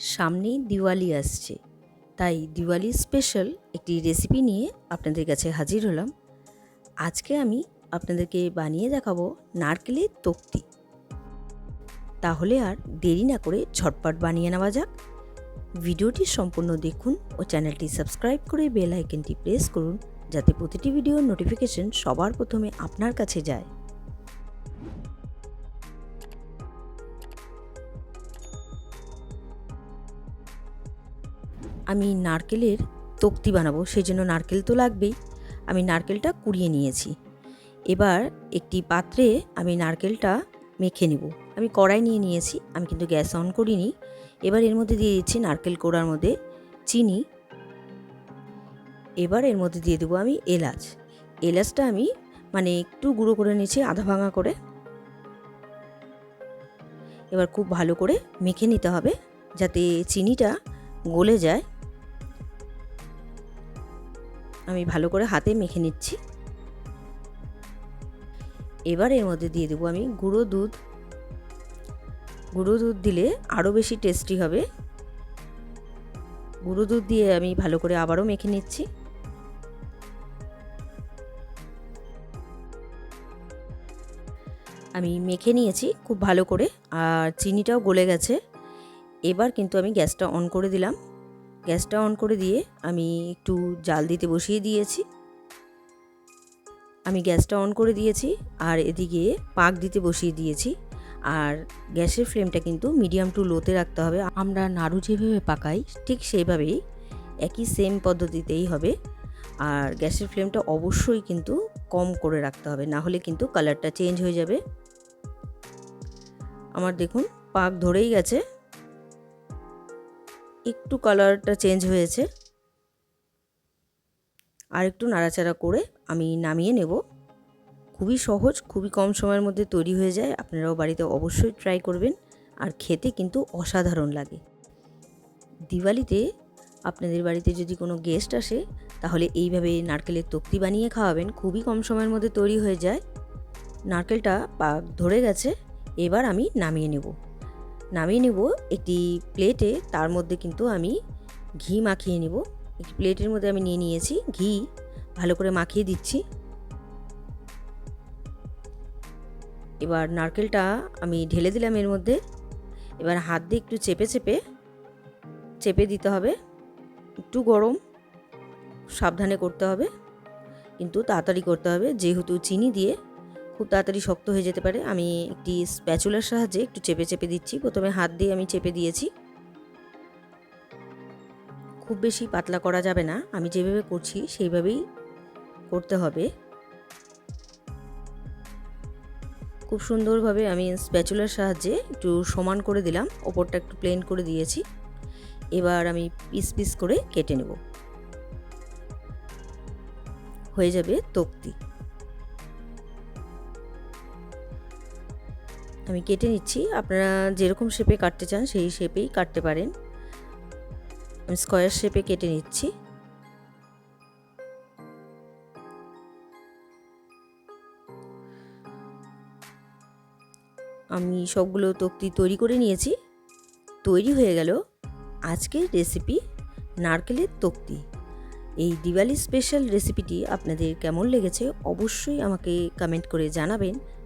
সামনেই দিওয়ালি আসছে। তাই দিওয়ালি স্পেশাল একটি রেসিপি নিয়ে আপনাদের কাছে হাজির হলাম। আজকে আমি আপনাদেরকে বানিয়ে দেখাবো নারকেলের তক্তি। তাহলে আর দেরি না করে ঝটপট বানিয়ে নেওয়া যাক। ভিডিওটি সম্পূর্ণ দেখুন ও চ্যানেলটি সাবস্ক্রাইব করে বেল আইকনটি প্রেস করুন, যাতে প্রতিটি ভিডিওর নোটিফিকেশন সবার প্রথমে আপনার কাছে যায়। আমি নারকেলের তক্তি বানাবো সেই জন্য নারকেল তো লাগবেই। আমি নারকেলটা কুড়িয়ে নিয়েছি। এবার একটি পাত্রে আমি নারকেলটা মেখে নেব। আমি কড়াই নিয়ে নিয়েছি, আমি কিন্তু গ্যাস অন করিনি। এবার এর মধ্যে দিয়ে দিচ্ছি নারকেল কোড়ার মধ্যে চিনি। এবার এর মধ্যে দিয়ে দেবো আমি এলাচ। এলাচটা আমি মানে একটু গুঁড়ো করে নিয়েছি, আধা ভাঙা করে। এবার খুব ভালো করে মেখে নিতে হবে, যাতে চিনিটা গলে যায়। আমি ভালো করে হাতে মেখে নিচ্ছি। এবার এর মধ্যে দিয়ে দেবো আমি গুঁড়ো দুধ। গুঁড়ো দুধ দিলে আরও বেশি টেস্টি হবে। গুঁড়ো দুধ দিয়ে আমি ভালো করে আবারও মেখে নিচ্ছি। আমি মেখে নিয়েছি খুব ভালো করে, আর চিনিটাও গলে গেছে। এবার কিন্তু আমি গ্যাসটা অন করে দিলাম। গ্যাসটা অন করে দিয়ে আমি একটু জাল দিতে বসিয়ে দিয়েছি। আমি গ্যাসটা অন করে দিয়েছি আর এদিকে পাক দিতে বসিয়ে দিয়েছি। আর গ্যাসের ফ্লেমটা কিন্তু মিডিয়াম টু লোতে রাখতে হবে। আমরা নাড়ু যেভাবে পাকাই, ঠিক সেইভাবেই একই সেম পদ্ধতিতেই হবে। আর গ্যাসের ফ্লেমটা অবশ্যই কিন্তু কম করে রাখতে হবে, না হলে কিন্তু কালারটা চেঞ্জ হয়ে যাবে। আমার দেখুন, পাক ধরেই গেছে। একটু কালারটা চেঞ্জ হয়েছে। আর একটু নাড়াচাড়া করে আমি নামিয়ে নেব। খুবই সহজ, খুবই কম সময়ের মধ্যে তৈরি হয়ে যায়। আপনারাও বাড়িতে অবশ্যই ট্রাই করবেন। আর খেতে কিন্তু অসাধারণ লাগে। দিওয়ালিতে আপনাদের বাড়িতে যদি কোনো গেস্ট আসে, তাহলে এইভাবে নারকেলের তক্তি বানিয়ে খাওয়াবেন। খুবই কম সময়ের মধ্যে তৈরি হয়ে যায়। নারকেলটা পাক ধরে গেছে। এবার আমি নামিয়ে নেব। নামিয়ে নেব একটি প্লেটে তার মধ্যে কিন্তু আমি ঘি মাখিয়ে নেব। একটি প্লেটের মধ্যে আমি নিয়ে নিয়েছি ঘি। ভালো করে মাখিয়ে দিচ্ছি। এবার নারকেলটা আমি ঢেলে দিলাম এর মধ্যে। এবার হাত দিয়ে একটু চেপে চেপে চেপে দিতে হবে। একটু গরম, সাবধানে করতে হবে। কিন্তু তাড়াতাড়ি করতে হবে। যেহেতু চিনি দিয়ে খুব তাড়াতাড়ি শক্ত হয়ে যেতে পারে। আমি একটি স্প্যাচুলার সাহায্যে একটু চেপে চেপে দিচ্ছি। প্রথমে হাত দিয়ে আমি চেপে দিয়েছি। খুব বেশি পাতলা করা যাবে না। আমি যেভাবে করছি, সেইভাবেই করতে হবে। খুব সুন্দরভাবে আমি স্প্যাচুলার সাহায্যে একটু সমান করে দিলাম। ওপরটা একটু প্লেন করে দিয়েছি। এবার আমি পিস পিস করে কেটে নেব। হয়ে যাবে তক্তি। আমি কেটে নিচ্ছি। আপনারা যেরকম শেপে কাটতে চান, সেই শেপেই কাটতে পারেন। আমি স্কোয়ার শেপে কেটে নিচ্ছি। আমি সবগুলো তক্তি তৈরি করে নিয়েছি। তৈরি হয়ে গেল আজকের রেসিপি নারকেলের তক্তি। এই দিওয়ালি স্পেশাল রেসিপিটি আপনাদের কেমন লেগেছে অবশ্যই আমাকে কমেন্ট করে জানাবেন।